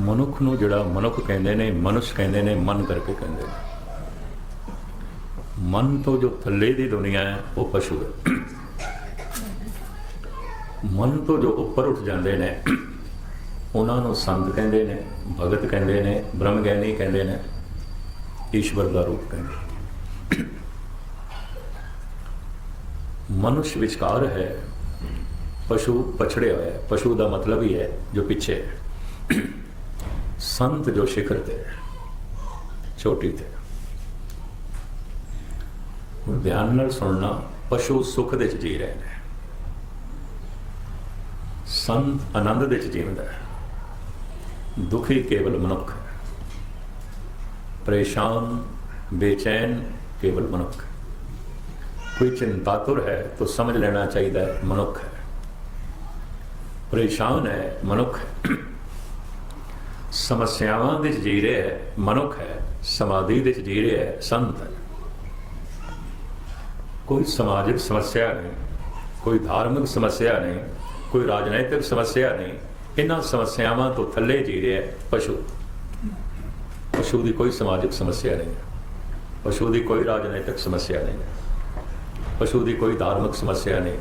ਮਨੁੱਖ ਨੂੰ ਜਿਹੜਾ ਮਨੁੱਖ ਕਹਿੰਦੇ ਨੇ ਮਨੁੱਖ ਕਹਿੰਦੇ ਨੇ, ਮਨ ਕਰਕੇ ਕਹਿੰਦੇ ਨੇ। ਮਨ ਤੋਂ ਜੋ ਥੱਲੇ ਦੀ ਦੁਨੀਆ ਹੈ, ਉਹ ਪਸ਼ੂ ਹੈ। ਮਨ ਤੋਂ ਜੋ ਉੱਪਰ ਉੱਠ ਜਾਂਦੇ ਨੇ, ਉਹਨਾਂ ਨੂੰ ਸੰਤ ਕਹਿੰਦੇ ਨੇ, ਭਗਤ ਕਹਿੰਦੇ ਨੇ ਬ੍ਰਹਮ ਗਿਆਨੀ ਕਹਿੰਦੇ ਨੇ, ਈਸ਼ਵਰ ਦਾ ਰੂਪ ਕਹਿੰਦੇ ਮਨੁੱਖ ਵਿਚਕਾਰ ਹੈ, ਪਸ਼ੂ ਪਛੜਿਆ ਹੋਇਆ ਹੈ। ਪਸ਼ੂ ਦਾ ਮਤਲਬ ਹੀ ਹੈ ਜੋ ਪਿੱਛੇ ਹੈ। ਸੰਤ ਜੋ ਸਿਖਰ ਤੇ ਹੈ, ਚੋਟੀ ਤੇ। ਹੁਣ ਧਿਆਨ ਨਾਲ ਸੁਣਨਾ ਪਸ਼ੂ ਸੁਖ ਦੇ ਚ ਜੀ ਰਹੇ ਨੇ। ਸੰਤ ਆਨੰਦ ਦੇ ਚ ਜੀਵਦਾ ਹੈ। ਦੁਖੀ ਕੇਵਲ ਮਨੁੱਖ ਹੈ। ਪਰੇਸ਼ਾਨ ਬੇਚੈਨ ਕੇਵਲ ਮਨੁੱਖ ਹੈ। ਕੋਈ ਚਿੰਤਾਤੁਰ ਹੈ ਤਾਂ ਸਮਝ ਲੈਣਾ ਚਾਹੀਦਾ ਹੈ ਮਨੁੱਖ ਹੈ। ਪਰੇਸ਼ਾਨ ਹੈ ਮਨੁੱਖ ਹੈ। ਸਮੱਸਿਆਵਾਂ ਦੇ 'ਚ ਜੀ ਰਿਹਾ ਹੈ, ਮਨੁੱਖ ਹੈ, ਸਮਾਧੀ ਦੇ 'ਚ ਜੀ ਰਿਹਾ ਹੈ, ਸੰਤ ਹੈ। ਕੋਈ ਸਮਾਜਿਕ ਸਮੱਸਿਆ ਨਹੀਂ, ਕੋਈ ਧਾਰਮਿਕ ਸਮੱਸਿਆ ਨਹੀਂ, ਕੋਈ ਰਾਜਨੀਤਿਕ ਸਮੱਸਿਆ ਨਹੀਂ, ਇਹਨਾਂ ਸਮੱਸਿਆਵਾਂ ਤੋਂ ਥੱਲੇ ਜੀ ਰਿਹਾ ਪਸ਼ੂ। ਪਸ਼ੂ ਦੀ ਕੋਈ ਸਮਾਜਿਕ ਸਮੱਸਿਆ ਨਹੀਂ ਹੈ। ਪਸ਼ੂ ਦੀ ਕੋਈ ਰਾਜਨੀਤਿਕ ਸਮੱਸਿਆ ਨਹੀਂ ਹੈ। ਪਸ਼ੂ ਦੀ ਕੋਈ ਧਾਰਮਿਕ ਸਮੱਸਿਆ ਨਹੀਂ।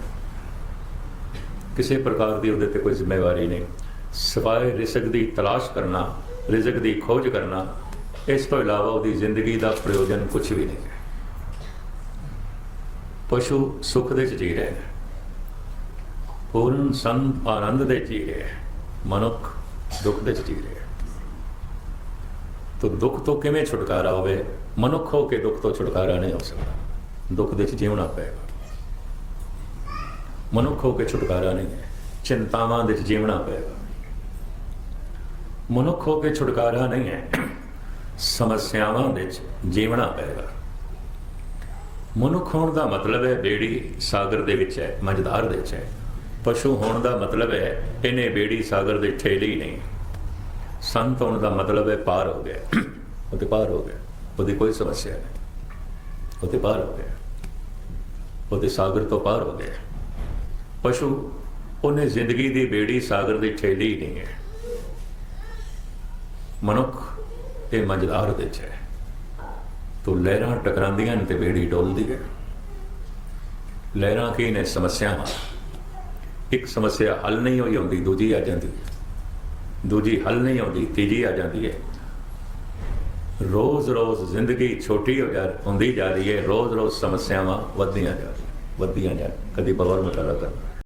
ਕਿਸੇ ਪ੍ਰਕਾਰ ਦੀ ਉਹਦੇ ਤੇ ਕੋਈ ਜ਼ਿੰਮੇਵਾਰੀ ਨਹੀਂ। ਸਿਵਾਏ ਰਿਜ਼ਕ ਦੀ ਤਲਾਸ਼ ਕਰਨਾ, ਰਿਜ਼ਕ ਦੀ ਖੋਜ ਕਰਨਾ, ਇਸ ਤੋਂ ਇਲਾਵਾ ਉਹਦੀ ਜ਼ਿੰਦਗੀ ਦਾ ਪ੍ਰਯੋਜਨ ਕੁਝ ਵੀ ਨਹੀਂ ਹੈ। ਪਸ਼ੂ ਸੁਖ ਦੇ ਚ ਜੀ ਰਹੇ ਨੇ। ਪੂਰਨ ਸੰਤ ਆਨੰਦ ਦੇ 'ਚ ਜੀ ਰਹੇ ਹੈ। ਮਨੁੱਖ ਦੁੱਖ ਦੇ ਚ ਜੀ ਰਿਹਾ ਹੈ। ਤੋ ਦੁੱਖ ਤੋਂ ਕਿਵੇਂ ਛੁਟਕਾਰਾ ਹੋਵੇ, ਮਨੁੱਖ ਹੋ ਕੇ ਦੁੱਖ ਤੋਂ ਛੁਟਕਾਰਾ ਨਹੀਂ ਹੋ ਸਕਦਾ। ਦੁੱਖ ਦੇ ਚ ਜੀਉਣਾ ਪਏਗਾ। ਮਨੁੱਖ ਹੋ ਕੇ ਛੁਟਕਾਰਾ ਨਹੀਂ ਹੈ। ਚਿੰਤਾਵਾਂ ਦੇ ਚ ਜੀਵਣਾ ਪਏਗਾ। ਮਨੁੱਖ ਹੋ ਕੇ ਛੁਟਕਾਰਾ ਨਹੀਂ ਹੈ। ਸਮੱਸਿਆਵਾਂ ਵਿੱਚ ਜੀਵਣਾ ਪਏਗਾ। ਮਨੁੱਖ ਹੋਣ ਦਾ ਮਤਲਬ ਹੈ ਬੇੜੀ ਸਾਗਰ ਦੇ ਵਿੱਚ ਹੈ, ਮਝਦਾਰ ਦੇ ਵਿੱਚ ਹੈ। ਪਸ਼ੂ ਹੋਣ ਦਾ ਮਤਲਬ ਹੈ ਇਹਨੇ ਬੇੜੀ ਸਾਗਰ ਦੇ ਠੇਲੀ ਨਹੀਂ। ਸੰਤ ਹੋਣ ਦਾ ਮਤਲਬ ਹੈ ਪਾਰ ਹੋ ਗਿਆ। ਉਹਦੇ ਪਾਰ ਹੋ ਗਿਆ। ਉਹਦੀ ਕੋਈ ਸਮੱਸਿਆ ਨਹੀਂ। ਉਹਦੇ ਪਾਰ ਹੋ ਗਿਆ। ਉਹਦੇ ਸਾਗਰ ਤੋਂ ਪਾਰ ਹੋ ਗਿਆ। ਪਸ਼ੂ ਉਹਨੇ ਜ਼ਿੰਦਗੀ ਦੀ ਬੇੜੀ ਸਾਗਰ ਦੀ ਠੇਲੀ ਨਹੀਂ ਹੈ। ਮਨੁੱਖ ਇਹ ਮਝਦਾਰ ਦੇ ਚ ਹੈ। ਤੋ ਲਹਿਰਾਂ ਟਕਰਾਉਂਦੀਆਂ ਨੇ ਤੇ ਬੇੜੀ ਡੋਲਦੀ ਹੈ। ਲਹਿਰਾਂ ਕੀ ਨੇ ਸਮੱਸਿਆਵਾਂ? ਇੱਕ ਸਮੱਸਿਆ ਹੱਲ ਨਹੀਂ ਹੋਈ ਹੁੰਦੀ, ਦੂਜੀ ਆ ਜਾਂਦੀ ਹੈ। ਦੂਜੀ ਹੱਲ ਨਹੀਂ ਹੁੰਦੀ ਤੀਜੀ ਆ ਜਾਂਦੀ ਹੈ। ਰੋਜ਼-ਰੋਜ਼ ਜ਼ਿੰਦਗੀ ਛੋਟੀ ਹੋ ਜਾ, ਹੁੰਦੀ ਜਾ ਰਹੀ ਹੈ। ਰੋਜ਼-ਰੋਜ਼ ਸਮੱਸਿਆਵਾਂ ਵੱਧਦੀਆਂ ਜਾ ਰਹੀਆਂ, ਵੱਧਦੀਆਂ ਜਾ ਰਹੀਆਂ। ਕਦੀ ਬਗੌਰ ਮਤਾਲਾ ਕਰਨਾ